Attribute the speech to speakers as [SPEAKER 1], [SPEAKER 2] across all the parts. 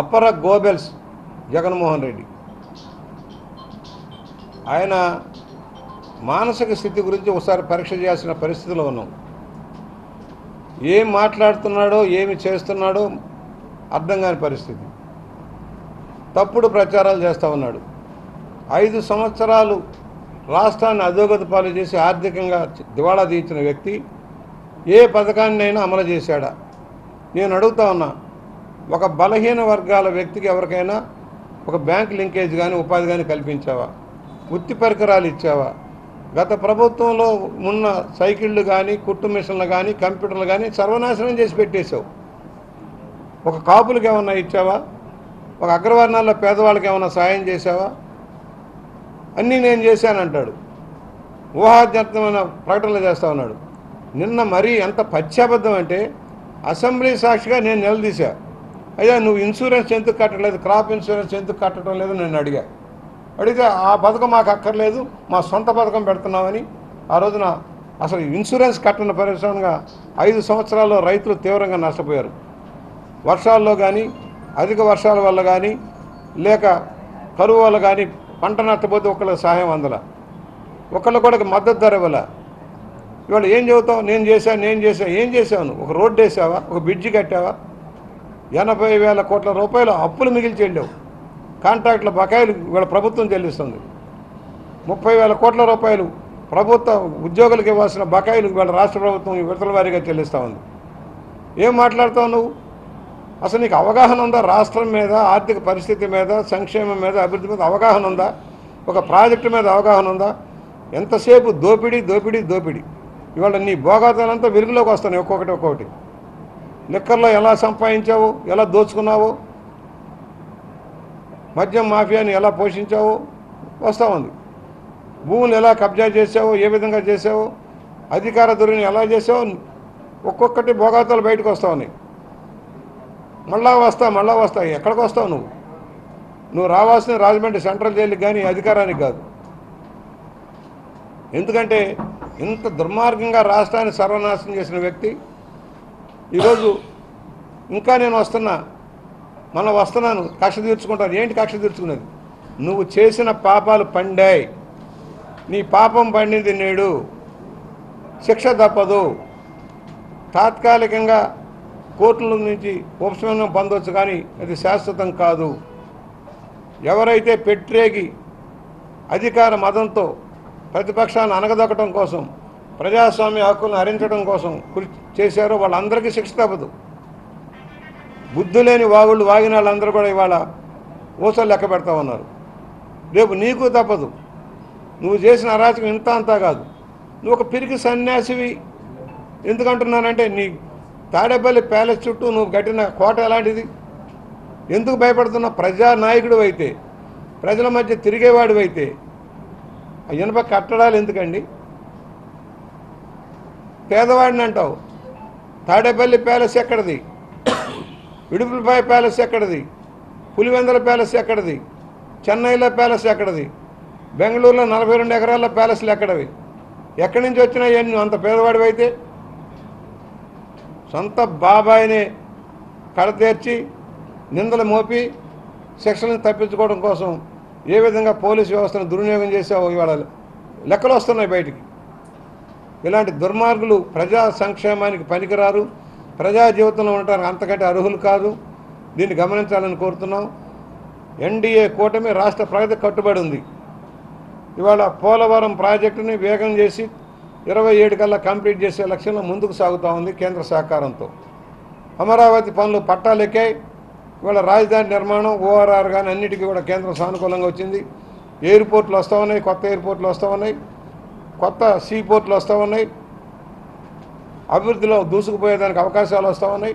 [SPEAKER 1] అపర గోబెల్స్ జగన్మోహన్ రెడ్డి. ఆయన మానసిక స్థితి గురించి ఒకసారి పరీక్ష చేయాల్సిన పరిస్థితిలో ఉన్నాం. ఏం మాట్లాడుతున్నాడో ఏమి చేస్తున్నాడో అర్థం కాని పరిస్థితి. తప్పుడు ప్రచారాలు చేస్తూ ఉన్నాడు. ఐదు సంవత్సరాలు రాష్ట్రాన్ని అధోగతి పాలు చేసి ఆర్థికంగా దివాళా తీర్చిన వ్యక్తి ఏ పథకాన్నైనా అమలు చేశాడా? నేను అడుగుతా ఉన్నా ఒక బలహీన వర్గాల వ్యక్తికి ఎవరికైనా ఒక బ్యాంక్ లింకేజ్ కానీ ఉపాధి కానీ కల్పించావా? వృత్తి పరికరాలు ఇచ్చావా? గత ప్రభుత్వంలో ఉన్న సైకిళ్ళు కానీ కుట్టు మిషన్లు కానీ కంప్యూటర్లు కానీ సర్వనాశనం చేసి పెట్టేశావు. ఒక కాపులకు ఏమన్నా ఇచ్చావా? ఒక అగ్రవర్ణాల్లో పేదవాళ్ళకి ఏమైనా సాయం చేశావా? అన్నీ నేను చేశానంటాడు. ఊహాజనితమైన ప్రకటనలు చేస్తా ఉన్నాడు. నిన్న మరీ ఎంత పశ్చాబద్ధం అంటే అసెంబ్లీ సాక్షిగా నేను నిలదీశా. అయ్యా నువ్వు ఇన్సూరెన్స్ ఎందుకు కట్టలేదు క్రాప్ ఇన్సూరెన్స్ ఎందుకు కట్టడం లేదు? నేను అడిగా. అడిగితే ఆ పథకం మాకు అక్కర్లేదు మా సొంత పథకం పెడుతున్నామని. ఆ రోజున అసలు ఇన్సూరెన్స్ కట్టిన పరిశ్రమగా ఐదు సంవత్సరాల్లో రైతులు తీవ్రంగా నష్టపోయారు. వర్షాల్లో కానీ అధిక వర్షాల వల్ల కానీ లేక కరువు వల్ల కానీ పంట నష్టపోతే ఒకళ్ళకి సహాయం అందల. ఒకళ్ళు కూడా మద్దతు ధర ఇవ్వాల. ఇవాళ ఏం చెబుతావు నేను చేశాను నేను చేశాను ఏం చేశావు ఒక రోడ్డు వేసావా? ఒక బ్రిడ్జి కట్టావా? ఎనభై వేల కోట్ల రూపాయలు అప్పులు మిగిల్చి వెళ్ళావు. కాంట్రాక్టుల బకాయిలు ఇవాళ ప్రభుత్వం చెల్లిస్తుంది. ముప్పై వేల కోట్ల రూపాయలు ప్రభుత్వ ఉద్యోగులకు ఇవ్వాల్సిన బకాయిలు ఇవాళ రాష్ట్ర ప్రభుత్వం విడతల వారీగా చెల్లిస్తూ ఉంది. ఏం మాట్లాడుతావు నువ్వు? అసలు నీకు అవగాహన ఉందా? రాష్ట్రం మీద ఆర్థిక పరిస్థితి మీద సంక్షేమం మీద అభివృద్ధి మీద అవగాహన ఉందా? ఒక ప్రాజెక్టు మీద అవగాహన ఉందా? ఎంతసేపు దోపిడీ దోపిడీ దోపిడీ? ఇవాళ నీ భోగాతాలంతా వెలుగులోకి వస్తాను ఒక్కొక్కటి ఒక్కొక్కటి. లిక్కర్లో ఎలా సంపాదించావు ఎలా దోచుకున్నావు మద్యం మాఫియాని ఎలా పోషించావు వస్తూ ఉంది. భూములు ఎలా కబ్జా చేసావు ఏ విధంగా చేసావు అధికార ధోరణి ఎలా చేసావు ఒక్కొక్కటి భోగాతాలు బయటకు వస్తూ ఉన్నాయి. మళ్ళా వస్తా మళ్ళా వస్తా ఎక్కడికి వస్తావు నువ్వు? నువ్వు రావాల్సిన రాజమండ్రి సెంట్రల్ జైలుకి కానీ అధికారానికి కాదు. ఎందుకంటే ఇంత దుర్మార్గంగా రాష్ట్రాన్ని సర్వనాశనం చేసిన వ్యక్తి ఈరోజు ఇంకా నేను వస్తున్నా మనం వస్తున్నాను కక్ష తీర్చుకుంటాను ఏంటి కక్ష తీర్చుకున్నది నువ్వు చేసిన పాపాలు పండాయి. నీ పాపం పండింది నేడు. శిక్ష తప్పదు. తాత్కాలికంగా కోర్టుల నుంచి ఉపశమనం పొందవచ్చు కానీ అది శాశ్వతం కాదు. ఎవరైతే పెట్టరేగి అధికార మతంతో ప్రతిపక్షాన్ని అనగదొక్కడం కోసం ప్రజాస్వామ్య హక్కులను హరించడం కోసం కృషి చేశారో వాళ్ళందరికీ శిక్ష తప్పదు. బుద్ధి లేని వాగుళ్ళు వాగిన వాళ్ళందరూ కూడా ఇవాళ ఊసలు లెక్క పెడతా ఉన్నారు. రేపు నీకు తప్పదు. నువ్వు చేసిన అరాచకం ఇంత అంతా కాదు. నువ్వు ఒక పిరికి సన్యాసివి ఎందుకంటున్నానంటే నీ తాడేపల్లి ప్యాలెస్ చుట్టూ నువ్వు కట్టిన కోట ఎలాంటిది? ఎందుకు భయపడుతున్నా ప్రజానాయకుడు అయితే ప్రజల మధ్య తిరిగేవాడు అయితే. ఆ ఇనుప కట్టడాలు ఎందుకండి? పేదవాడిని అంటావు. తాడేపల్లి ప్యాలెస్ ఎక్కడిది? ఇడుపులపాయ ప్యాలెస్ ఎక్కడిది? పులివెందల ప్యాలెస్ ఎక్కడిది? చెన్నైలో ప్యాలెస్ ఎక్కడిది? బెంగళూరులో నలభై రెండు ఎకరాల ప్యాలెస్లు ఎక్కడవి? ఎక్కడి నుంచి వచ్చినా నువ్వు అంత పేదవాడివైతే సొంత బాబాయిని కడతీర్చి నిందలు మోపి శిక్షలను తప్పించుకోవడం కోసం ఏ విధంగా పోలీసు వ్యవస్థను దుర్వినియోగం చేసావో ఇవాళ లెక్కలు వస్తున్నాయి బయటికి. ఇలాంటి దుర్మార్గులు ప్రజా సంక్షేమానికి పనికిరారు. ప్రజా జీవితంలో ఉండటానికి అంతకంటే అర్హులు కాదు. దీన్ని గమనించాలని కోరుతున్నాం. ఎన్డీఏ కూటమి రాష్ట్ర ప్రగతి కట్టుబడి ఉంది. ఇవాళ పోలవరం ప్రాజెక్టుని వేగం చేసి ఇరవై ఏడు కల్లా కంప్లీట్ చేసే లక్ష్యంలో ముందుకు సాగుతూ ఉంది కేంద్ర సహకారంతో. అమరావతి పనులు పట్టాలెక్కాయి. ఇవాళ రాజధాని నిర్మాణం ఓఆర్ఆర్ కానీ అన్నిటికీ కూడా కేంద్రం సానుకూలంగా వచ్చింది. ఎయిర్పోర్ట్లు వస్తూ ఉన్నాయి కొత్త ఎయిర్పోర్ట్లు వస్తూ ఉన్నాయి. కొత్త సీ పోర్ట్లు వస్తూ ఉన్నాయి. అభివృద్ధిలో దూసుకుపోయేదానికి అవకాశాలు వస్తూ ఉన్నాయి.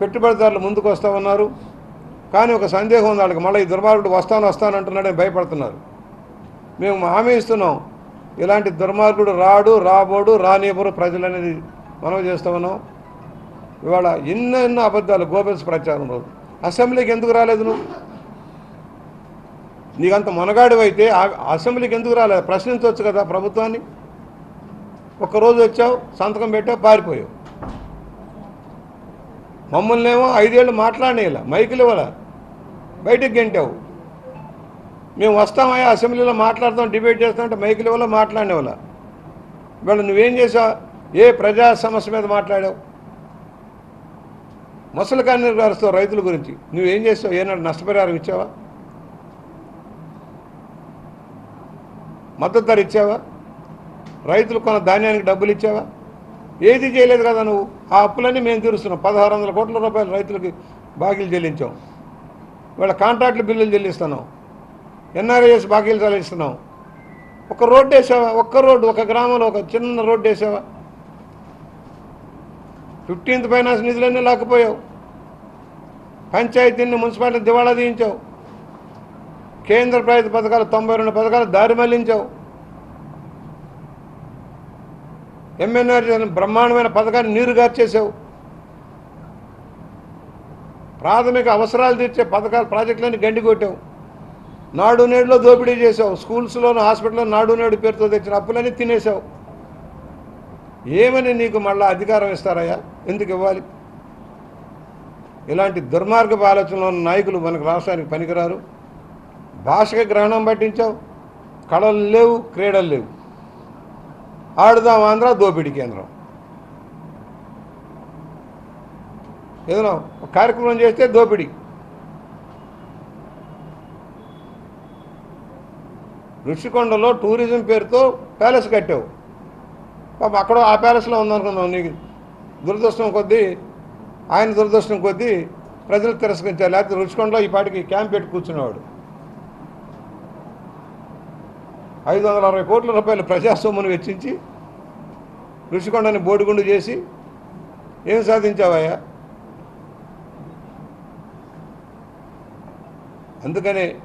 [SPEAKER 1] పెట్టుబడిదారులు ముందుకు వస్తూ ఉన్నారు. కానీ ఒక సందేహం ఉంది వాళ్ళకి మళ్ళీ ఈ దుర్మార్గుడు వస్తాను వస్తాను అంటున్నాడని భయపడుతున్నారు. మేము హామీ ఇస్తున్నాం ఇలాంటి దుర్మార్గుడు రాడు రాబోడు రానివ్వరు ప్రజలు అనేది మనం చేస్తూ ఉన్నాం. ఇవాళ ఎన్నెన్నో అబద్ధాలు గోబెల్స్ ప్రచారం రోజు. అసెంబ్లీకి ఎందుకు రాలేదు నువ్వు? నీకంత మొనగాడు అయితే అసెంబ్లీకి ఎందుకు రాలేదు ప్రశ్నించవచ్చు కదా ప్రభుత్వాన్ని. ఒక్కరోజు వచ్చావు సంతకం పెట్టావు పారిపోయావు. మమ్మల్ని ఏమో ఐదేళ్ళు మాట్లాడేయాల మైకులు ఇవ్వాల? బయటికి గెంటావు. మేము వస్తామయ్యా అసెంబ్లీలో మాట్లాడతాం డిబేట్ చేస్తామంటే మైకులు ఇవ్వాల మాట్లాడేవాళ్ళ ఇవాళ నువ్వేం చేసావు ఏ ప్రజా సమస్య మీద మాట్లాడావు? ముసలి కానీ రైతుల గురించి నువ్వేం చేస్తావు ఏనాడు నష్టపరిహారం ఇచ్చావా? మద్దతు ధర ఇచ్చావా? రైతులు కొన్న ధాన్యానికి డబ్బులు ఇచ్చావా? ఏది చేయలేదు కదా నువ్వు? ఆ అప్పులన్నీ మేము తీరుస్తున్నాం. పదహారు వందల కోట్ల రూపాయలు రైతులకి బాకీలు చెల్లించాం. వీళ్ళ కాంట్రాక్టుల బిల్లులు చెల్లిస్తున్నాం. ఎన్ఆర్ఐఎస్ బాకీలు చెల్లిస్తున్నాం. ఒక రోడ్డు వేసావా? ఒక్క రోడ్డు ఒక గ్రామంలో ఒక చిన్న రోడ్డు వేసావా? ఫిఫ్టీన్త్ ఫైనాన్స్ నిధులన్నీ లాక్కుపోయావు. పంచాయతీని మున్సిపాలిటీ దివాళా తీయించావు. కేంద్ర ప్రభుత్వ పథకాలు తొంభై రెండు పథకాలు దారి మళ్ళించావు. ఎంఎన్ఆర్ బ్రహ్మాండమైన పథకాన్ని నీరు గార్చేసావు ప్రాథమిక అవసరాలు తీర్చే పథకాలు ప్రాజెక్టులన్నీ గండి కొట్టావు. నాడు నేడులో దోపిడీ చేసావు స్కూల్స్లోను హాస్పిటల్లో నాడు నేడు పేరుతో తెచ్చిన అప్పులన్నీ తినేసావు ఏమని నీకు మళ్ళా అధికారం ఇస్తారయ్యా? ఎందుకు ఇవ్వాలి? ఇలాంటి దుర్మార్గపు ఆలోచనలో ఉన్న నాయకులు మనకు రాష్ట్రానికి పనికిరారు. భాషకి గ్రహణం పట్టించావు? కళలు లేవు క్రీడలు లేవు. ఆడుదాం ఆంధ్ర దోపిడీ కేంద్రం. ఏదైనా ఒక కార్యక్రమం చేస్తే దోపిడీ. ఋషికొండలో టూరిజం పేరుతో ప్యాలెస్ కట్టావు. పాప అక్కడ ఆ ప్యాలెస్లో ఉందనుకున్నావు నీకు. దురదృష్టం కొద్దీ ఆయన దురదృష్టం కొద్దీ ప్రజలు తిరస్కరించారు. లేకపోతే రుచికొండలో ఈ పాటికి క్యాంప్ పెట్టి కూర్చునేవాడు. ఐదు వందల అరవై కోట్ల రూపాయలు ప్రజాసొమ్మును వెచ్చించి ఋషికొండని బోడిగుండు చేసి ఏం సాధించావయ్యా? అందుకనే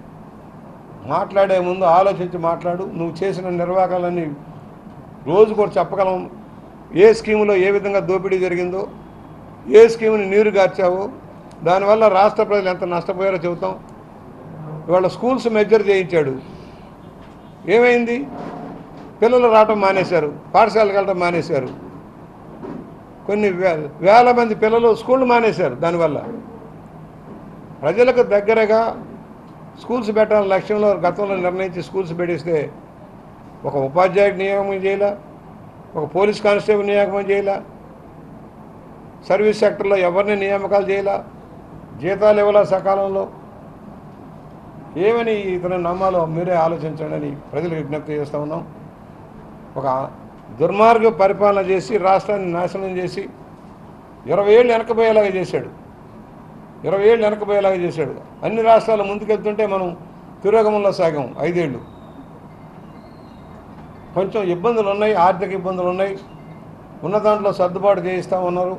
[SPEAKER 1] మాట్లాడే ముందు ఆలోచించి మాట్లాడు నువ్వు చేసిన నిర్వాహకాలన్నీ రోజు కూడా చెప్పగలం. ఏ స్కీములో ఏ విధంగా దోపిడీ జరిగిందో ఏ స్కీముని నీరు గార్చావో దానివల్ల రాష్ట్ర ప్రజలు ఎంత నష్టపోయారో చెబుతాం. ఇవాళ స్కూల్స్ మెజర్ చేయించాడు. ఏమైంది? పిల్లలు రావటం మానేశారు పాఠశాలకు వెళ్ళటం మానేశారు. కొన్ని వే వేల మంది పిల్లలు స్కూళ్ళు మానేశారు దానివల్ల. ప్రజలకు దగ్గరగా స్కూల్స్ పెట్టాలని లక్ష్యంలో గతంలో నిర్ణయించి స్కూల్స్ పెట్టిస్తే ఒక ఉపాధ్యాయుడి నియామకం చేయాల? ఒక పోలీస్ కానిస్టేబుల్ నియామకం చేయాల? సర్వీస్ సెక్టర్లో ఎవరిని నియామకాలు చేయాల? జీతాలు ఇవ్వాలా సకాలంలో? ఏమని ఇతను నమ్మాలో మీరే ఆలోచించండి అని ప్రజలకు విజ్ఞప్తి చేస్తూ ఉన్నాం. ఒక దుర్మార్గ పరిపాలన చేసి రాష్ట్రాన్ని నాశనం చేసి ఇరవై ఏళ్ళు వెనకపోయేలాగా చేశాడు. ఇరవై ఏళ్ళు వెనకపోయేలాగా చేశాడు. అన్ని రాష్ట్రాలు ముందుకెళ్తుంటే మనం తిరోగమంలో సాగాం. ఐదేళ్ళు. కొంచెం ఇబ్బందులు ఉన్నాయి ఆర్థిక ఇబ్బందులు ఉన్నాయి ఉన్న దాంట్లో సర్దుబాటు చేయిస్తూ ఉన్నారు.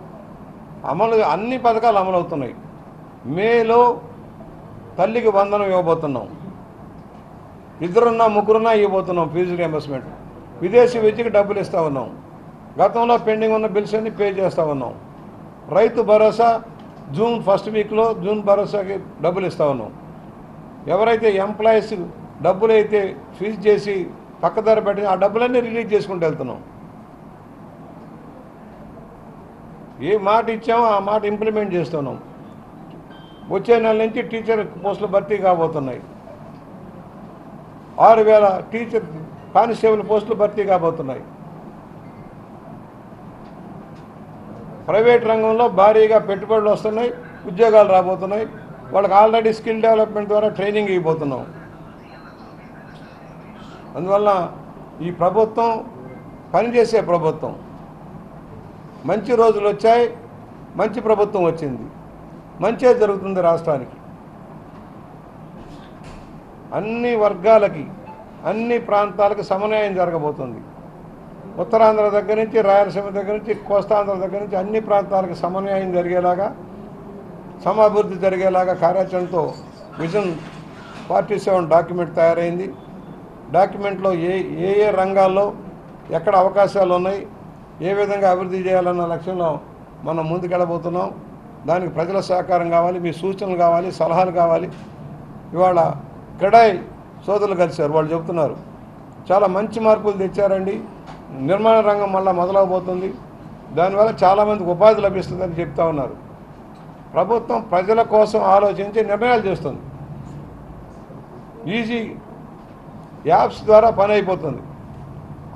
[SPEAKER 1] అమలు అన్ని పథకాలు అమలు అవుతున్నాయి మేలో తల్లికి వందనం ఇవ్వబోతున్నాం. ఇద్దరున్నా ముగ్గురున్నా ఇవ్వబోతున్నాం ఫీజు రియంబర్స్మెంట్ విదేశీ విద్యకి డబ్బులు ఇస్తూ ఉన్నాం. గతంలో పెండింగ్ ఉన్న బిల్స్ అన్ని పే చేస్తూ ఉన్నాం. రైతు భరోసా జూన్ ఫస్ట్ వీక్లో జూన్ భరోసాకి డబ్బులు ఇస్తూ ఉన్నాం. ఎవరైతే ఎంప్లాయీస్ డబ్బులు అయితే ఫీజు చేసి పక్కదారి పెట్టి ఆ డబ్బులన్నీ రిలీజ్ చేసుకుంటూ వెళ్తున్నాం. ఏ మాట ఇచ్చామో ఆ మాట ఇంప్లిమెంట్ చేస్తున్నాం వచ్చే నెల నుంచి టీచర్ పోస్టులు భర్తీ కాబోతున్నాయి. ఆరు వేల టీచర్ కానిస్టేబుల్ పోస్టులు భర్తీ కాబోతున్నాయి. ప్రైవేట్ రంగంలో భారీగా పెట్టుబడులు వస్తున్నాయి ఉద్యోగాలు రాబోతున్నాయి. వాళ్ళకి ఆల్రెడీ స్కిల్ డెవలప్మెంట్ ద్వారా ట్రైనింగ్ ఇవ్వబోతున్నాం. అందువల్ల ఈ ప్రభుత్వం పనిచేసే ప్రభుత్వం. మంచి రోజులు వచ్చాయి మంచి ప్రభుత్వం వచ్చింది. మంచే జరుగుతుంది రాష్ట్రానికి. అన్ని వర్గాలకి అన్ని ప్రాంతాలకు సమన్వయం జరగబోతుంది. ఉత్తరాంధ్ర దగ్గర నుంచి రాయలసీమ దగ్గర నుంచి కోస్తాంధ్ర దగ్గర నుంచి అన్ని ప్రాంతాలకు సమన్వయం జరిగేలాగా సమాభివృద్ధి జరిగేలాగా కార్యాచరణతో విజన్ ఫార్టీ సెవెన్ డాక్యుమెంట్ తయారైంది. డాక్యుమెంట్లో ఏ ఏ ఏ రంగాల్లో ఎక్కడ అవకాశాలు ఉన్నాయి ఏ విధంగా అభివృద్ధి చేయాలన్న లక్ష్యంలో మనం ముందుకెళ్ళబోతున్నాం. దానికి ప్రజల సహకారం కావాలి మీ సూచనలు కావాలి సలహాలు కావాలి. ఇవాళ క్రిడాయి సోదరులు కలిశారు వాళ్ళు చెబుతున్నారు. చాలా మంచి మార్పులు తెచ్చారండి. నిర్మాణ రంగం మళ్ళీ మొదలవబోతుంది. దానివల్ల చాలామందికి ఉపాధి లభిస్తుందని చెప్తా ఉన్నారు. ప్రభుత్వం ప్రజల కోసం ఆలోచించి నిర్ణయాలు చేస్తుంది. ఈజీ యాప్స్ ద్వారా పని అయిపోతుంది.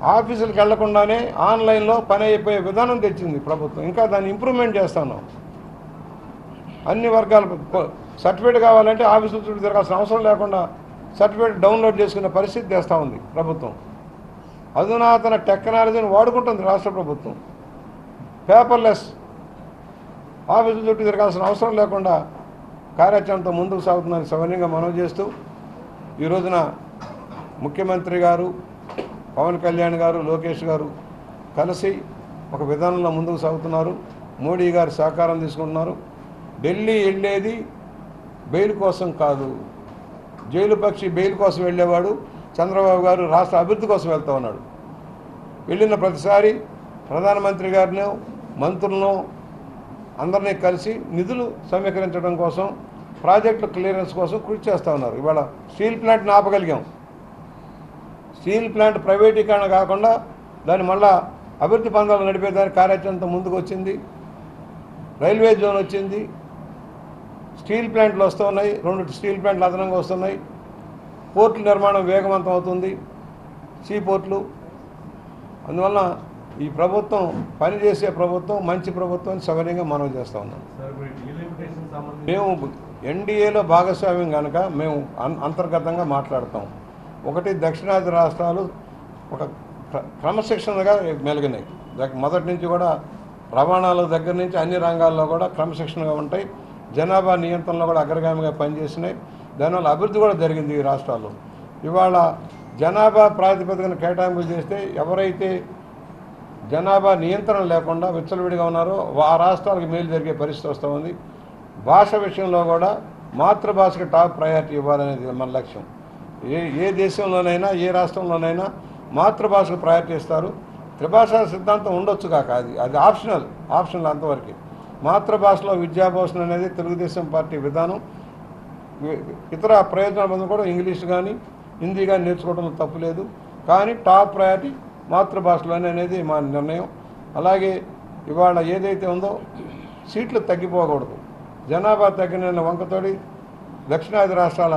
[SPEAKER 1] ఆఫీసులకు వెళ్ళకుండానే ఆన్లైన్లో పని అయిపోయే విధానం తెచ్చింది ప్రభుత్వం. ఇంకా దాన్ని ఇంప్రూవ్మెంట్ చేస్తున్నాం అన్ని వర్గాల సర్టిఫికేట్ కావాలంటే ఆఫీసు చుట్టూ తిరగాల్సిన అవసరం లేకుండా సర్టిఫికేట్ డౌన్లోడ్ చేసుకునే పరిస్థితి తెస్తూ ఉంది ప్రభుత్వం. అధునాతన టెక్నాలజీని వాడుకుంటుంది రాష్ట్ర ప్రభుత్వం. పేపర్లెస్ ఆఫీసుల చుట్టూ తిరగాల్సిన అవసరం లేకుండా కార్యాచరణతో ముందుకు సాగుతుందని సవనీయంగా మనవి చేస్తూ ఈ రోజున ముఖ్యమంత్రి గారు పవన్ కళ్యాణ్ గారు లోకేష్ గారు కలిసి ఒక విధానంలో ముందుకు సాగుతున్నారు. మోడీ గారు సహకారం తీసుకుంటున్నారు. ఢిల్లీ వెళ్ళేది బెయిల్ కోసం కాదు. జైలు పక్షి బెయిల్ కోసం వెళ్ళేవాడు. చంద్రబాబు గారు రాష్ట్ర అభివృద్ధి కోసం వెళ్తా ఉన్నాడు. వెళ్ళిన ప్రతిసారి ప్రధానమంత్రి గారిని మంత్రులను అందరినీ కలిసి నిధులు సమీకరించడం కోసం ప్రాజెక్టు క్లియరెన్స్ కోసం కృషి చేస్తూ ఉన్నారు. ఇవాళ స్టీల్ ప్లాంట్ని ఆపగలిగాం స్టీల్ ప్లాంట్ ప్రైవేటీకరణ కాకుండా దాన్ని మళ్ళా అభివృద్ధి పందాలు నడిపేదానికి కార్యాచరణతో ముందుకు వచ్చింది రైల్వే జోన్ వచ్చింది. స్టీల్ ప్లాంట్లు వస్తున్నాయి రెండు స్టీల్ ప్లాంట్లు అదనంగా వస్తున్నాయి. పోర్టుల నిర్మాణం వేగవంతం అవుతుంది. సీ పోర్ట్లు. అందువల్ల ఈ ప్రభుత్వం పనిచేసే ప్రభుత్వం మంచి ప్రభుత్వం సౌకర్యంగా మనం చేస్తూ ఉన్నాం. మేము ఎన్డీఏలో భాగస్వామ్యం కనుక మేము అంతర్గతంగా మాట్లాడతాం. ఒకటి దక్షిణాది రాష్ట్రాలు ఒక క్ర- క్రమశిక్షణగా మెలిగినాయి. మొదటి నుంచి కూడా రవాణాల దగ్గర నుంచి అన్ని రంగాల్లో కూడా క్రమశిక్షణగా ఉంటాయి. జనాభా నియంత్రణలో కూడా అగ్రగామిగా పనిచేసినాయి. దానివల్ల అభివృద్ధి కూడా జరిగింది ఈ రాష్ట్రాల్లో. ఇవాళ జనాభా ప్రాతిపదికన కేటాయింపులు చేస్తే ఎవరైతే జనాభా నియంత్రణ లేకుండా విచ్చలవిడిగా ఉన్నారో ఆ రాష్ట్రాలకు మేలు జరిగే పరిస్థితి వస్తూ ఉంది. భాష విషయంలో కూడా మాతృభాషకి టాప్ ప్రయారిటీ ఇవ్వాలనేది మన లక్ష్యం. ఏ ఏ దేశంలోనైనా ఏ రాష్ట్రంలోనైనా మాతృభాషకు ప్రయారిటీ ఇస్తారు. త్రిభాషా సిద్ధాంతం ఉండొచ్చు కాక అది అది ఆప్షనల్ ఆప్షనల్ అంతవరకు. మాతృభాషలో విద్యాభోషణ అనేది తెలుగుదేశం పార్టీ విధానం. ఇతర ప్రయోజనాల మీద కూడా ఇంగ్లీష్ కానీ హిందీ కానీ నేర్చుకోవడం తప్పు లేదు. కానీ టాప్ ప్రయారిటీ మాతృభాషలోనే అనేది మా నిర్ణయం. అలాగే ఇవాళ ఏదైతే ఉందో సీట్లు తగ్గిపోకూడదు. జనాభా తగ్గిన వంకతోడి దక్షిణాది రాష్ట్రాల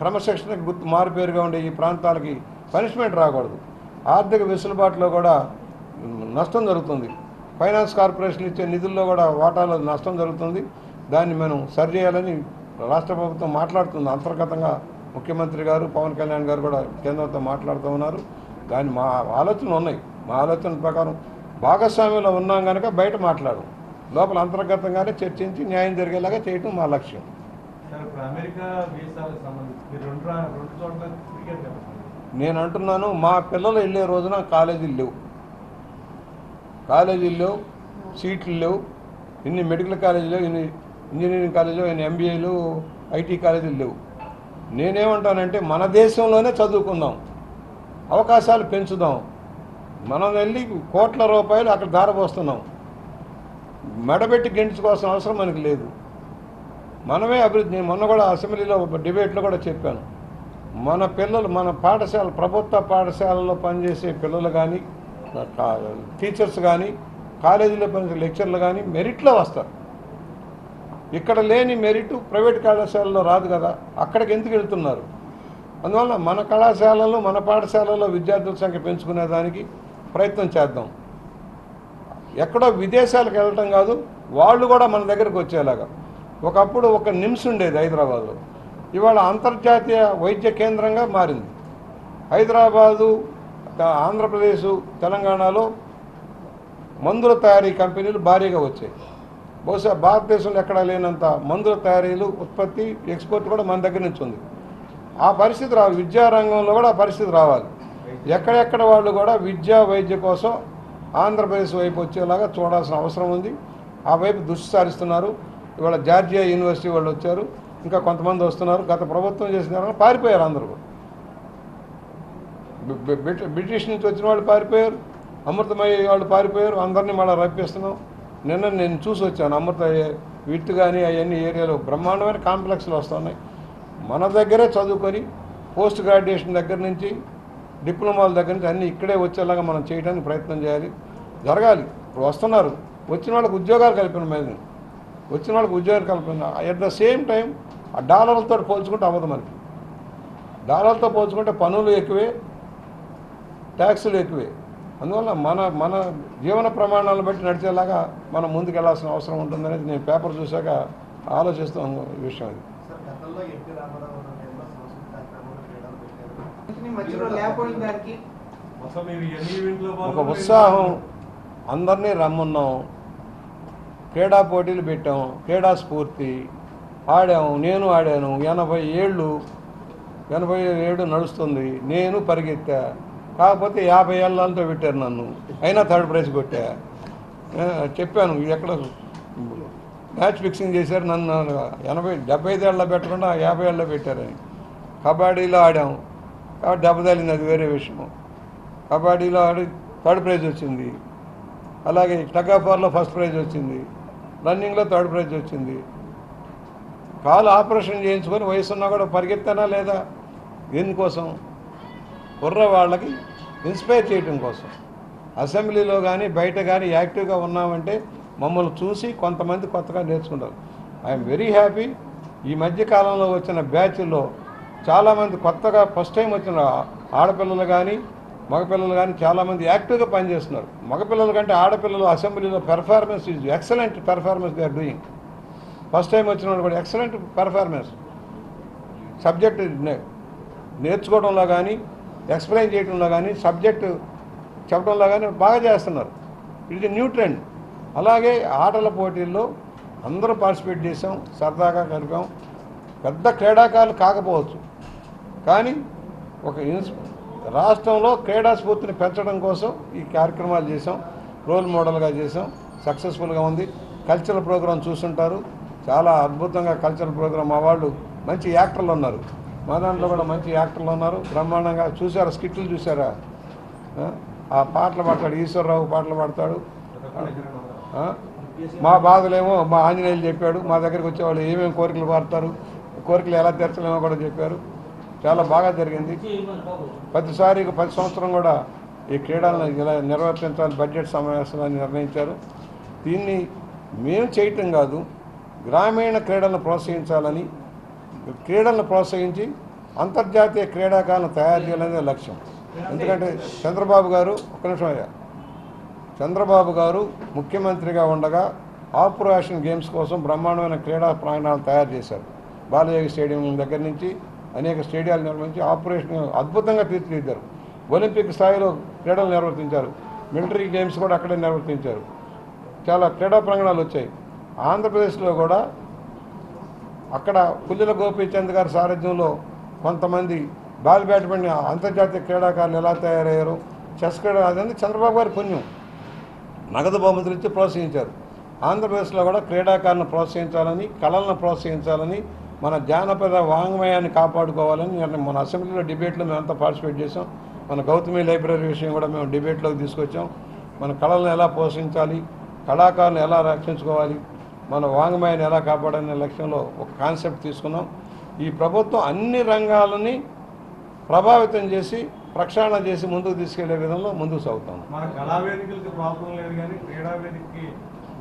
[SPEAKER 1] క్రమశిక్షణకు గుర్తు మారుపేరుగా ఉండే ఈ ప్రాంతాలకి పనిష్మెంట్ రాకూడదు. ఆర్థిక వెసులుబాటులో కూడా నష్టం జరుగుతుంది. ఫైనాన్స్ కార్పొరేషన్ ఇచ్చే నిధుల్లో కూడా వాటాలో నష్టం జరుగుతుంది. దాన్ని మనం సరిచేయాలని రాష్ట్ర ప్రభుత్వం మాట్లాడుతుంది. అంతర్గతంగా ముఖ్యమంత్రి గారు పవన్ కళ్యాణ్ గారు కూడా కేంద్రంతో మాట్లాడుతూ ఉన్నారు. దాని మా ఆలోచనలు ఉన్నాయి. మా ఆలోచన ప్రకారం భాగస్వామ్యంలో ఉన్నాం కనుక బయట మాట్లాడు లోపల అంతర్గతంగానే చర్చించి న్యాయం జరిగేలాగా చేయటం మా లక్ష్యం. నేను అంటున్నాను మా పిల్లలు వెళ్ళే రోజున కాలేజీలు లేవు. కాలేజీలు లేవు సీట్లు లేవు ఇన్ని మెడికల్ కాలేజీలు ఇన్ని ఇంజనీరింగ్ కాలేజీలో ఇన్ని ఎంబీఏలు ఐటీ కాలేజీలు లేవు. నేనేమంటానంటే మన దేశంలోనే చదువుకుందాం అవకాశాలు పెంచుదాం. మనం వెళ్ళి కోట్ల రూపాయలు అక్కడ దారపోస్తున్నాం మెడబెట్టి గెంచుకోవాల్సిన అవసరం మనకి లేదు. మనమే అభివృద్ధి నేను మొన్న కూడా అసెంబ్లీలో ఒక డిబేట్లో కూడా చెప్పాను. మన పిల్లలు మన పాఠశాల ప్రభుత్వ పాఠశాలలో పనిచేసే పిల్లలు కానీ టీచర్స్ కానీ కాలేజీలో పని లెక్చర్లు కానీ మెరిట్లో వస్తారు. ఇక్కడ లేని మెరిట్ ప్రైవేట్ కళాశాలలో రాదు కదా అక్కడికి ఎందుకు వెళ్తున్నారు? అందువల్ల మన కళాశాలలో మన పాఠశాలలో విద్యార్థుల సంఖ్య పెంచుకునేదానికి ప్రయత్నం చేద్దాం. ఎక్కడో విదేశాలకు వెళ్ళటం కాదు వాళ్ళు కూడా మన దగ్గరకు వచ్చేలాగా. ఒకప్పుడు ఒక నిమ్స్ ఉండేది హైదరాబాద్లో. ఇవాళ అంతర్జాతీయ వైద్య కేంద్రంగా మారింది. హైదరాబాదు ఆంధ్రప్రదేశ్ తెలంగాణలో మందుల తయారీ కంపెనీలు భారీగా వచ్చాయి. బహుశా భారతదేశంలో ఎక్కడా లేనంత మందుల తయారీలు ఉత్పత్తి ఎక్స్పోర్ట్ కూడా మన దగ్గర నుంచి ఉంది. ఆ పరిస్థితి రావాలి. విద్యారంగంలో కూడా ఆ పరిస్థితి రావాలి. ఎక్కడెక్కడ వాళ్ళు కూడా విద్యా వైద్య కోసం ఆంధ్రప్రదేశ్ వైపు వచ్చేలాగా చూడాల్సిన అవసరం ఉంది. ఆ వైపు దృష్టి సారిస్తున్నారు. ఇవాళ జార్జియా యూనివర్సిటీ వాళ్ళు వచ్చారు. ఇంకా కొంతమంది వస్తున్నారు. గత ప్రభుత్వం చేసిన తర్వాత పారిపోయారు అందరూ కూడా. బ్రిటిష్ నుంచి వచ్చిన వాళ్ళు పారిపోయారు. అమృతమయ్యే వాళ్ళు పారిపోయారు. అందరినీ మళ్ళీ రప్పిస్తున్నాం. నిన్న నేను చూసి వచ్చాను. అమృత విత్ కానీ అవన్నీ ఏరియాలో బ్రహ్మాండమైన కాంప్లెక్స్లు వస్తున్నాయి. మన దగ్గరే చదువుకొని పోస్ట్ గ్రాడ్యుయేషన్ దగ్గర నుంచి డిప్లొమాల దగ్గర నుంచి అన్నీ ఇక్కడే వచ్చేలాగా మనం చేయడానికి ప్రయత్నం చేయాలి. జరగాలి. ఇప్పుడు వస్తున్నారు. వచ్చిన వాళ్ళకి ఉద్యోగాలు కల్పిన మీద వచ్చిన వాళ్ళకి ఉద్యోగాలు కల్పిన అట్ ద సేమ్ టైం ఆ డాలర్లతో పోల్చుకుంటే అవ్వదు మనకి. డాలర్లతో పోల్చుకుంటే పనులు ఎక్కువే. ట్యాక్సులు ఎక్కువే. అందువల్ల మన మన జీవన ప్రమాణాలను బట్టి నడిచేలాగా మనం ముందుకు వెళ్ళాల్సిన అవసరం ఉంటుందనేది నేను పేపర్ చూశాక ఆలోచిస్తాను ఈ విషయం అది. ఒక? ఉత్సాహం. అందరినీ రమ్మన్నాం. క్రీడా పోటీలు పెట్టాం. క్రీడా స్ఫూర్తి. ఆడాము నేను ఆడాను. ఎనభై ఏళ్ళు ఎనభై ఏడు నడుస్తుంది. నేను పరిగెత్తా. కాకపోతే యాభై ఏళ్ళతో పెట్టారు నన్ను. అయినా థర్డ్ ప్రైజ్ కొట్టా. చెప్పాను ఎక్కడ మ్యాచ్ ఫిక్సింగ్ చేశారు నన్ను ఎనభై డెబ్బై ఐదు ఏళ్ళ పెట్టకుండా యాభై ఏళ్ళలో పెట్టారని కబడ్డీలో ఆడాం. కాబట్టి దెబ్బ తగిలింది అది వేరే విషయం కబడ్డీలో ఆడి థర్డ్ ప్రైజ్ వచ్చింది. అలాగే టగ్ ఆఫ్ వార్లో ఫస్ట్ ప్రైజ్ వచ్చింది రన్నింగ్లో థర్డ్ ప్రైజ్ వచ్చింది. కాలు ఆపరేషన్ చేయించుకొని వయసున్నా కూడా పరిగెత్తానా లేదా? దేనికోసం కుర్ర వాళ్ళకి ఇన్స్పైర్ చేయటం కోసం. అసెంబ్లీలో కానీ బయట కానీ యాక్టివ్గా ఉన్నామంటే మమ్మల్ని చూసి కొంతమంది కొత్తగా నేర్చుకుంటారు. ఐఎమ్ వెరీ హ్యాపీ ఈ మధ్య కాలంలో వచ్చిన బ్యాచ్లో చాలామంది కొత్తగా ఫస్ట్ టైం వచ్చిన ఆడపిల్లలు కానీ మగపిల్లలు కానీ చాలామంది యాక్టివ్గా పనిచేస్తున్నారు. మగపిల్లల కంటే ఆడపిల్లలు అసెంబ్లీలో performance is excellent performance they are doing. First time వచ్చిన వాళ్ళు కూడా ఎక్సలెంట్ పెర్ఫార్మెన్స్. సబ్జెక్ట్ నేర్చుకోవడంలో కానీ ఎక్స్ప్లెయిన్ చేయడంలో కానీ సబ్జెక్టు చెప్పడంలో కానీ బాగా చేస్తున్నారు. ఇది న్యూ ట్రెండ్. అలాగే ఆటల పోటీల్లో అందరూ పార్టిసిపేట్ చేసాం సరదాగా కలిపాం. పెద్ద క్రీడాకారులు కాకపోవచ్చు. కానీ ఒక ఇన్స్ రాష్ట్రంలో క్రీడా స్ఫూర్తిని పెంచడం కోసం ఈ కార్యక్రమాలు చేసాం రోల్ మోడల్గా చేసాం సక్సెస్ఫుల్గా ఉంది. కల్చరల్ ప్రోగ్రాం చూస్తుంటారు చాలా అద్భుతంగా కల్చరల్ ప్రోగ్రామ్ మా వాళ్ళు మంచి యాక్టర్లు ఉన్నారు. మా దాంట్లో కూడా మంచి యాక్టర్లు ఉన్నారు. బ్రహ్మాండంగా చూసారా స్కిట్లు చూసారా ఆ? పాటలు పాడతాడు. ఈశ్వరరావు పాటలు పాడతాడు. మా బాధలేమో మా ఆంజనేయులు చెప్పాడు. మా దగ్గరికి వచ్చేవాళ్ళు ఏమేమి కోరికలు పాడతారు కోరికలు ఎలా తీర్చలేమో కూడా చెప్పారు. చాలా బాగా జరిగింది. ప్రతిసారి ప్రతి సంవత్సరం కూడా ఈ క్రీడలను ఇలా నిర్వర్తించాలని బడ్జెట్ సమావేశాన్ని నిర్ణయించారు. దీన్ని మేము చేయటం కాదు గ్రామీణ క్రీడలను ప్రోత్సహించాలని క్రీడలను ప్రోత్సహించి అంతర్జాతీయ క్రీడాకారులను తయారు చేయాలనేది లక్ష్యం. ఎందుకంటే చంద్రబాబు గారు ఒక నిమిషం అయ్యా. చంద్రబాబు గారు ముఖ్యమంత్రిగా ఉండగా ఆపరేషన్ గేమ్స్ కోసం బ్రహ్మాండమైన క్రీడా ప్రాంగణాలను తయారు చేశారు. బాలయోగి స్టేడియం దగ్గర నుంచి అనేక స్టేడియాలు నిర్వహించి ఆపరేషన్ అద్భుతంగా తీర్చిదిద్దారు. ఒలింపిక్ స్థాయిలో క్రీడలు నిర్వర్తించారు. మిలిటరీ గేమ్స్ కూడా అక్కడే నిర్వర్తించారు. చాలా క్రీడా ప్రాంగణాలు వచ్చాయి. ఆంధ్రప్రదేశ్లో కూడా అక్కడ పుల్లెల గోపీచంద్ గారి సారథ్యంలో కొంతమంది బాల్ బ్యాడ్మింటన్ అంతర్జాతీయ క్రీడాకారులు ఎలా తయారయ్యారు? చెస్ క్రీడా అదంతా చంద్రబాబు గారి పుణ్యం. నగదు బహుమతులు ఇచ్చి ప్రోత్సహించారు. ఆంధ్రప్రదేశ్లో కూడా క్రీడాకారులను ప్రోత్సహించాలని కళలను ప్రోత్సహించాలని మన జానపద వాంగ్మయాన్ని కాపాడుకోవాలని నేను మన అసెంబ్లీలో డిబేట్లో మేమంతా పార్టిసిపేట్ చేసాం మన గౌతమి లైబ్రరీ విషయం కూడా మేము డిబేట్లోకి తీసుకొచ్చాం. మన కళలను ఎలా పోషించాలి? కళాకారులను ఎలా రక్షించుకోవాలి? మన వాంగ్మయాన్ని ఎలా కాపాడాలనే లక్ష్యంలో ఒక కాన్సెప్ట్ తీసుకున్నాం. ఈ ప్రభుత్వం అన్ని రంగాలని ప్రభావితం చేసి ప్రక్షాళన చేసి ముందుకు తీసుకెళ్ళే విధంలో ముందుకు సాగుతాం.
[SPEAKER 2] మన కళావేదికలకి ప్రాబ్లం లేదు కానీ క్రీడా వేదికకి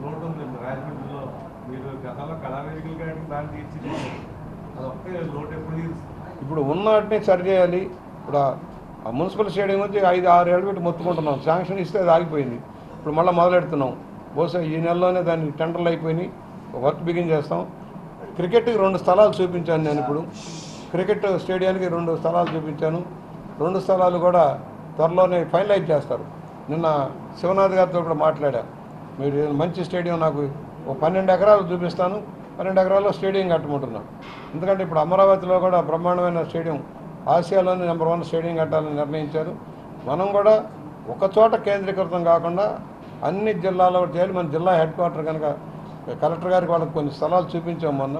[SPEAKER 2] లోటు ఉంది. రాజమండ్రిలో మీరు గతంలో కళావేదికలు కానీ దాన్ని తీర్చి అదొక్కటే లోటు ఎప్పుడు
[SPEAKER 1] ఇప్పుడు ఉన్న వాటిని సరి చేయాలి. ఇప్పుడు ఆ- ఆ మున్సిపల్ స్టేడియం వచ్చి ఐదు ఆరు ఏళ్ళు పెట్టి మొత్తుకుంటున్నాం. శాంక్షన్ ఇస్తే అది ఆగిపోయింది. ఇప్పుడు మళ్ళీ మొదలెడుతున్నాం. బహుశా ఈ నెలలోనే దాన్ని టెండర్లు అయిపోయినాయి. వర్క్ బిగిన్ చేస్తాం. క్రికెట్కి రెండు స్థలాలు చూపించాను నేను ఇప్పుడు. క్రికెట్ స్టేడియానికి రెండు స్థలాలు చూపించాను. రెండు స్థలాలు కూడా త్వరలోనే ఫైనలైజ్ చేస్తారు. నిన్న శివనాథ్ గారితో కూడా మాట్లాడా. మీరు మంచి స్టేడియం నాకు ఒక పన్నెండు ఎకరాలు చూపిస్తాను. పన్నెండు ఎకరాల్లో స్టేడియం కట్టమంటున్నాను ఎందుకంటే ఇప్పుడు అమరావతిలో కూడా బ్రహ్మాండమైన స్టేడియం ఆసియాలోనే నెంబర్ వన్ స్టేడియం కట్టాలని నిర్ణయించారు. మనం కూడా ఒక చోట కేంద్రీకృతం కాకుండా అన్ని జిల్లాలో చేయాలి మన జిల్లా హెడ్ క్వార్టర్ కనుక కలెక్టర్ గారికి వాళ్ళకి కొన్ని స్థలాలు చూపించాం మొన్న.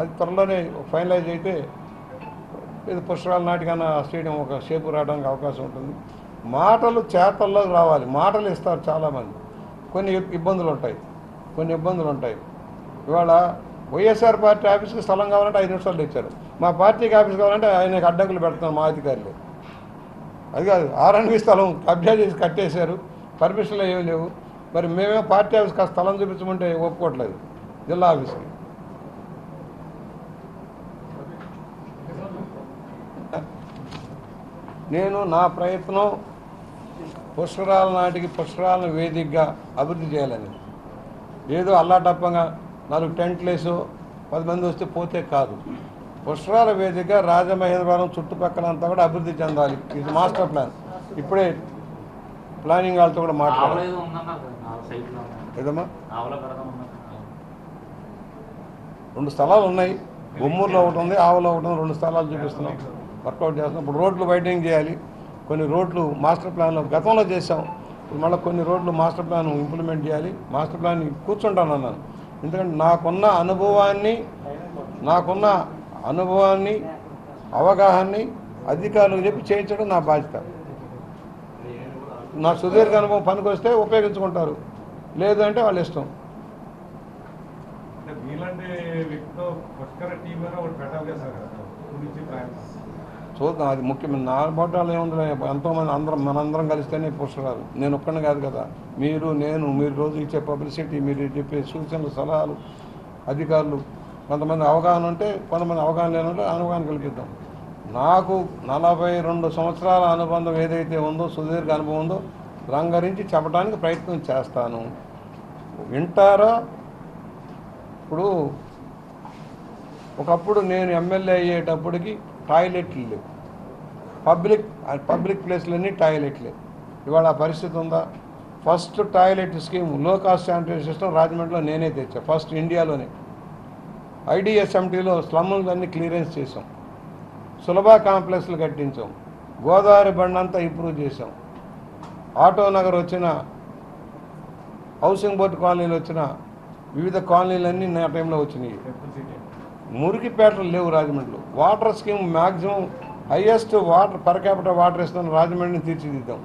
[SPEAKER 1] అది త్వరలోనే ఫైనలైజ్ అయితే ఇది పుష్కరాల నాటికన్నా స్టేడియం ఒక షేపు రావడానికి అవకాశం ఉంటుంది. మాటలు చేతల్లో రావాలి. మాటలు ఇస్తారు చాలామంది. కొన్ని ఇబ్బందులు ఉంటాయి. కొన్ని ఇబ్బందులు ఉంటాయి. ఇవాళ వైఎస్ఆర్ పార్టీ ఆఫీస్కి స్థలం కావాలంటే ఐదు నిమిషాలు ఇచ్చారు మా పార్టీకి ఆఫీస్ కావాలంటే ఆయనకి అడ్డంకులు పెడుతున్నారు మా అధికారులు. అది కాదు ఆర్ఎన్వి స్థలం కబ్జా చేసి కట్టేశారు. పర్మిషన్లు ఏమీ లేవు. మరి మేమే పార్టీ ఆఫీస్కి ఆ స్థలం చూపించమంటే ఒప్పుకోవట్లేదు జిల్లా ఆఫీస్కి. నేను నా ప్రయత్నం పుష్కరాల నాటికి పుష్కరాలను వేదికగా అభివృద్ధి చేయాలని. ఏదో అల్లాటప్పంగా నాలుగు టెంట్లు వేసో పది మంది వస్తే పోతే కాదు. పుష్కరాల వేదికగా రాజమహేంద్రవరం చుట్టుపక్కల అంతా కూడా అభివృద్ధి చెందాలి. ఇది మాస్టర్ ప్లాన్. ఇప్పుడే ప్లానింగ్ వాళ్ళతో కూడా మాట్లాడాలి. ఏదమ్మా? రెండు స్థలాలు ఉన్నాయి. బొమ్మూరులో ఒకటి ఉంది ఆవులో. ఒకటి ఉంది రెండు స్థలాలు చూపిస్తున్నాం. వర్కౌట్ చేస్తున్నాం. ఇప్పుడు రోడ్లు వైడనింగ్ చేయాలి. కొన్ని రోడ్లు మాస్టర్ ప్లాన్లో గతంలో చేసాం ఇప్పుడు మళ్ళీ కొన్ని రోడ్లు మాస్టర్ ప్లాన్ ఇంప్లిమెంట్ చేయాలి. మాస్టర్ ప్లాన్ కూర్చుంటాను అన్నాను. ఎందుకంటే నాకున్న అనుభవాన్ని నాకున్న అనుభవాన్ని అవగాహనని అధికారులకు చెప్పి చేయించడం నా బాధ్యత. నా సుదీర్ఘ అనుభవం పనికొస్తే ఉపయోగించుకుంటారు. లేదు అంటే వాళ్ళ ఇష్టం
[SPEAKER 2] పెట్టాలి
[SPEAKER 1] చూద్దాం అది ముఖ్యమైన నా బోటాలు ఏముంది ఎంతోమంది అందరం మనందరం కలిస్తేనే పుష్కరాలు నేను ఒక్కడిని కాదు కదా. మీరు నేను మీరు రోజు ఇచ్చే పబ్లిసిటీ మీరు చెప్పే సూచనలు సలహాలు అధికారులు కొంతమంది అవగాహన ఉంటే కొంతమంది అవగాహన లేనుంటే అవగాహన కల్పిద్దాం. నాకు నలభై రెండు సంవత్సరాల అనుబంధం ఏదైతే ఉందో సుదీర్ఘ అనుభవం ఉందో రంగరించి చెప్పడానికి ప్రయత్నం చేస్తాను. వింటారా? ఇప్పుడు ఒకప్పుడు నేను ఎమ్మెల్యే అయ్యేటప్పటికి టాయిలెట్లు లేవు. పబ్లిక్ పబ్లిక్ ప్లేస్లన్నీ టాయిలెట్లే. ఇవాళ పరిస్థితి ఉందా? ఫస్ట్ టాయిలెట్ స్కీమ్లో కాస్ట్ శానిటరీ సిస్టమ్ రాజమండ్రిలో నేనే తెచ్చా ఫస్ట్ ఇండియాలోనే. ఐడిఎస్ఎంటీలో స్లమ్లన్నీ క్లియరెన్స్ చేసాం సులభ కాంప్లెక్స్లు కట్టించాం. గోదావరి బండంతా ఇంప్రూవ్ చేసాం ఆటో నగర్ వచ్చిన హౌసింగ్ బోర్డు కాలనీలు వచ్చిన వివిధ కాలనీలన్నీ నా టైంలో వచ్చినాయి. మురికిపేటలు లేవు రాజమండ్రిలో. Water scheme maximum highest water per capital water ఇస్తున్న రాజమండ్రిని తీర్చిదిద్దాం.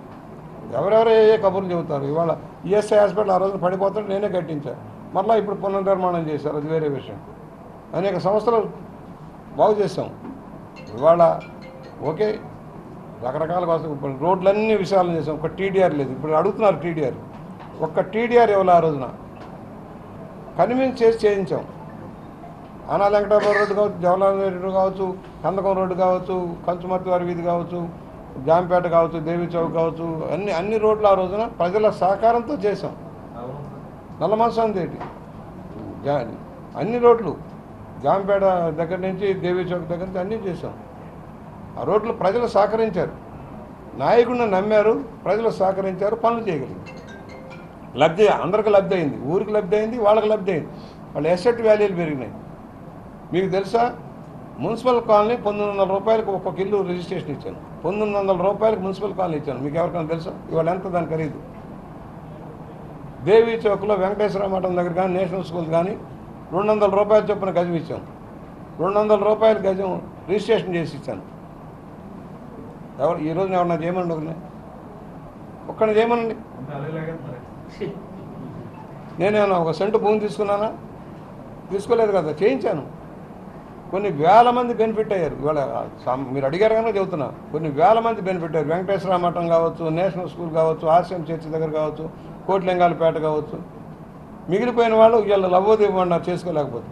[SPEAKER 1] ఎవరెవరు ఏ కబుర్లు చెబుతారు? ఇవాళ ఈఎస్ఐ హాస్పిటల్ ఆ రోజు పడిపోతాడు నేనే కట్టించాను. మరలా ఇప్పుడు పునర్నిర్మాణం చేశారు. అది వేరే విషయం. అనేక సంవత్సరాలు బాగు చేసాం ఇవాళ ఓకే రకరకాల కోసం ఇప్పుడు రోడ్లన్నీ విశాలం చేసాం ఒక టీడీఆర్ లేదు. ఇప్పుడు అడుగుతున్నారు టీడీఆర్. ఒక్క టీడీఆర్ ఇవ్వాలి ఆ రోజున? కన్విన్స్ చేసి చేయించాం. ఆనా వెంకటాపురం రోడ్డు కావచ్చు జవహర్లాల్ నెహ్రూ రోడ్డు కావచ్చు కందకం రోడ్డు కావచ్చు కంచుమర్తి వారి వీధి కావచ్చు జాంపేట కావచ్చు దేవి చౌక్ కావచ్చు అన్ని అన్ని రోడ్లు ఆ రోజున ప్రజల సహకారంతో చేసాం ఏంటి జా అన్ని రోడ్లు. జాంపేట దగ్గర నుంచి దేవి చౌక్ దగ్గర నుంచి అన్నీ చేశాం. ఆ రోడ్లు ప్రజలు సహకరించారు. నాయకుడిని నమ్మారు ప్రజలు సహకరించారు పనులు చేయగలిగారు. లబ్ధి అందరికి లబ్ధి అయింది. ఊరికి లబ్ధి అయింది వాళ్ళకి లబ్ధి అయింది. వాళ్ళ ఎసెట్ వాల్యూలు పెరిగినాయి. మీకు తెలుసా? మున్సిపల్ కాలనీ పంతొమ్మిది వందల రూపాయలకు ఒక్కొక్క ఇల్లు రిజిస్ట్రేషన్ ఇచ్చాను. పంతొమ్మిది వందల రూపాయలకు మున్సిపల్ కాలనీ ఇచ్చాను. మీకు ఎవరికైనా తెలుసా? ఇవాళ ఎంత దాని ఖరీదు? దేవి చౌక్లో వెంకటేశ్వర మఠం దగ్గర కానీ నేషనల్ స్కూల్ కానీ రెండు వందల రూపాయల చొప్పున గజం ఇచ్చాం. రెండు వందల రూపాయల గజం రిజిస్ట్రేషన్ చేసి ఇచ్చాను. ఎవరు ఈ రోజున ఎవరన్నా చేయమనండి ఒకరిని? ఒక్కడిని చేయమనండి. నేనేమన్నా ఒక సెంటు భూమి తీసుకున్నానా? తీసుకోలేదు కదా చేయించాను. కొన్ని వేల మంది బెనిఫిట్ అయ్యారు. ఇవాళ మీరు అడిగారు కనుక చెబుతున్నా. కొన్ని వేల మంది బెనిఫిట్ అయ్యారు. వెంకటేశ్వర మఠం కావచ్చు నేషనల్ స్కూల్ కావచ్చు ఆర్సీఎం చర్చి దగ్గర కావచ్చు కోట్లింగాలపేట కావచ్చు. మిగిలిపోయిన వాళ్ళు వీళ్ళ లవ్వోది ఇవ్వమన్నారు చేసుకోలేకపోతే